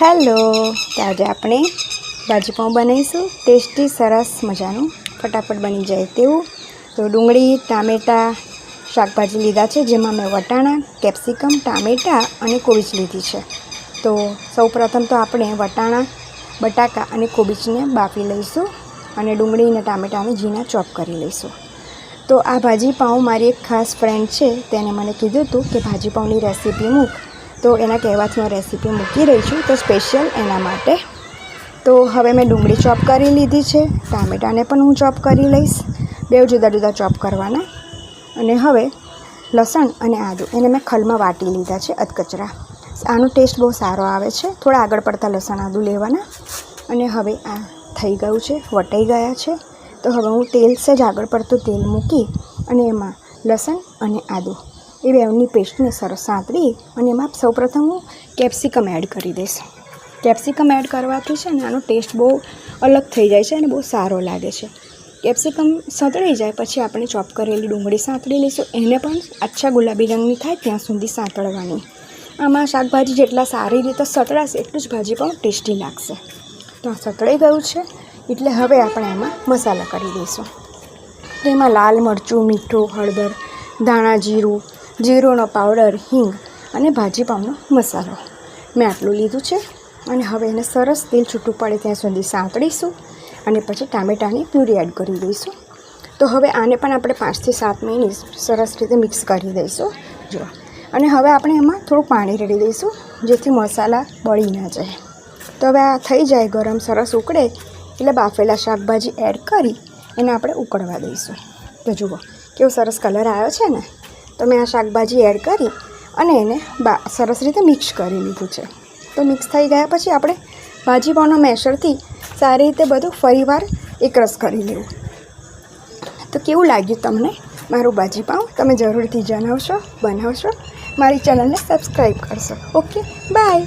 Hello, તો આજે આપણે ભાજીપાઉં બનાવીશું. ટેસ્ટી, સરસ મજાનું. ફટાફટ બની જાય તેવું. તો ડુંગળી, ટામેટાં શાકભાજી લીધા છે, જેમાં મેં વટાણા, કેપ્સિકમ, ટામેટાં અને કોબીજ લીધી છે. તો સૌપ્રથમ તો આપણે વટાણા, બટાકા અને કોબીજને બાફી લઈશું અને ડુંગળી અને ટામેટાને ઝીણા ચોપ કરી લઈશું. તો આ ભાજીપાઉં મારી એક ખાસ ફ્રેન્ડ છે, તેને મને કીધું હતું કે ભાજીપાઉંની રેસીપી મૂક. તો એના કહેવાથી હું રેસીપી મૂકી રહી છું, તો સ્પેશિયલ એના માટે. તો હવે મેં ડુંગળી ચોપ કરી લીધી છે, ટામેટાને પણ હું ચોપ કરી લઈશ. બે જુદા જુદા ચોપ કરવાના. અને હવે લસણ અને આદું, એને મેં ખલમાં વાટી લીધા છે અધકચરા. આનો ટેસ્ટ બહુ સારો આવે છે, થોડા આગળ પડતા લસણ આદું લેવાના. અને હવે આ થઈ ગયું છે, વટાઈ ગયા છે. તો હવે હું તેલ સહેજ આગળ પડતું તેલ મૂકી અને એમાં લસણ અને આદું એ બેવની પેસ્ટને સરસ સાંતળી અને એમાં સૌપ્રથમ હું કેપ્સિકમ એડ કરી દઈશ. કેપ્સિકમ એડ કરવાથી છે ને આનો ટેસ્ટ બહુ અલગ થઈ જાય છે અને બહુ સારો લાગે છે. કેપ્સિકમ સાંતળી જાય પછી આપણે ચોપ કરેલી ડુંગળી સાંતળી લઈશું. એને પણ આછા ગુલાબી રંગની થાય ત્યાં સુધી સાંતળવાની. આમાં શાકભાજી જેટલા સારી રીતે સતળાશે એટલું જ ભાજી પણ ટેસ્ટી લાગશે. તો આ સતળાઈ ગયું છે એટલે હવે આપણે એમાં મસાલા કરી દઈશું. તો એમાં લાલ મરચું, મીઠું, હળદર, ધાણા જીરું જીરુંનો પાવડર, હિંગ અને ભાજીપાવનો મસાલો. મેં આટલું લીધું છે અને હવે એને સરસ તેલ છૂટું પડે ત્યાં સુધી સાંતળીશું અને પછી ટામેટાની પ્યુરી એડ કરી દઈશું. તો હવે આને પણ આપણે પાંચથી સાત મિનિટ સરસ રીતે મિક્સ કરી દઈશું. જો અને હવે આપણે એમાં થોડું પાણી રેડી દઈશું, જેથી મસાલા બળી ના જાય. તો હવે આ થઈ જાય ગરમ સરસ ઉકળે, એટલે બાફેલા શાકભાજી એડ કરી એને આપણે ઉકળવા દઈશું. તો જુઓ, કેવો સરસ કલર આવ્યો છે ને? તો મેં આ શાકભાજી એડ કરી અને એને બા, સરસ રીતે મિક્સ કરી લીધું છે. તો મિક્સ થઈ ગયા પછી આપણે ભાજીપાવના મેશરથી સારી રીતે બધું ફરીવાર એકરસ કરી લેવું. તો કેવું લાગ્યું તમને મારું ભાજીપાઉં તમે જરૂરથી જણાવશો, બનાવશો. મારી ચેનલને સબસ્ક્રાઈબ કરશો. Okay bye